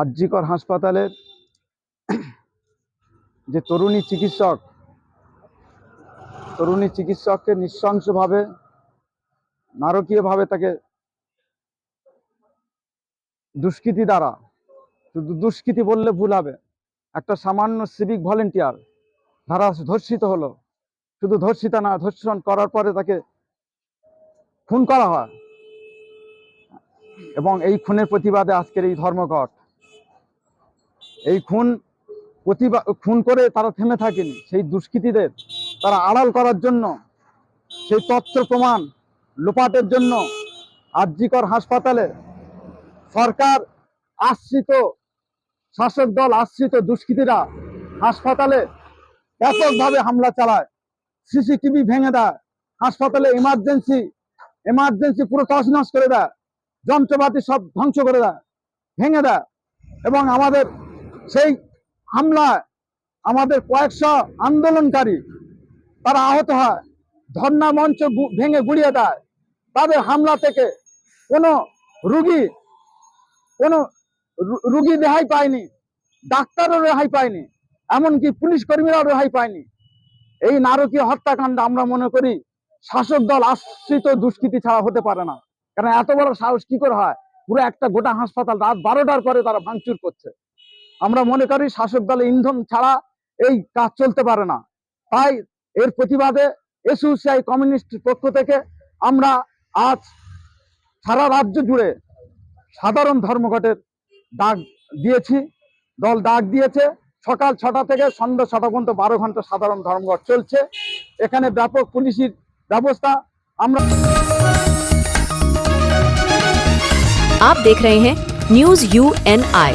আরজিকর হাসপাতালের যে তরুণী চিকিৎসক, তরুণী চিকিৎসককে নৃশংসভাবে, নারকীয়ভাবে তাকে দুষ্কৃতি দ্বারা, শুধু দুষ্কৃতি বললে ভুল হবে, একটা সামান্য সিভিক ভলেন্টিয়ার ধারা ধর্ষিত হলো, শুধু ধর্ষিতা না, ধর্ষণ করার পরে তাকে খুন করা হয়। এবং এই খুনের প্রতিবাদে আজকের এই ধর্মঘট এই খুন প্রতিবাদ খুন করে তারা থেমে থাকেনি। সেই দুষ্কৃতীদের তারা আড়াল করার জন্য, সেই তথ্য প্রমাণ লোপাটের জন্য আরজিকর হাসপাতালে সরকার আশ্রিত, শাসক দল আশ্রিত দুষ্কৃতীরা হাসপাতালে ব্যাপকভাবে হামলা চালায়। সিসিটিভি ভেঙে দেয়, হাসপাতালে ইমার্জেন্সি এমার্জেন্সি পুরো তছনছ করে দেয়, যন্ত্রপাতি সব ধ্বংস করে দেয়, ভেঙে দেয় এবং আমাদের সেই হামলায় আমাদের কয়েকশো আন্দোলনকারী তারা আহত হয় ধর্ণা মঞ্চ ভেঙে গুড়িয়ে দেয়। তাদের হামলা থেকে কোনো রুগী কোনো রুগী রেহাই পায়নি, ডাক্তারও রেহাই পায়নি, এমনকি পুলিশ কর্মীরাও রেহাই পায়নি। এই নারকীয় হত্যাকাণ্ড আমরা মনে করি শাসক দল আশ্রিত দুষ্কৃতি ছাড়া হতে পারে না। কারণ এত বড় সাহস কি করে হয়? পুরো একটা গোটা হাসপাতাল রাত বারোটার পরে তারা ভাঙচুর করছে। আমরা মনে করি শাসক দলের ইন্ধন ছাড়া এই কাজ চলতে পারে না তাই এর প্রতিবাদে এসইউসিআই কমিউনিস্ট পক্ষ থেকে আমরা আজ সারা রাজ্য জুড়ে সাধারণ ধর্মঘটের ডাক দিয়েছি দল ডাক দিয়েছে সকাল ছটা থেকে সন্ধ্যা ছটা পর্যন্ত বারো ঘন্টা সাধারণ ধর্মঘট চলছে এখানে ব্যাপক পুলিশের ব্যবস্থা আমরা आप देख रहे हैं न्यूज यू एन आई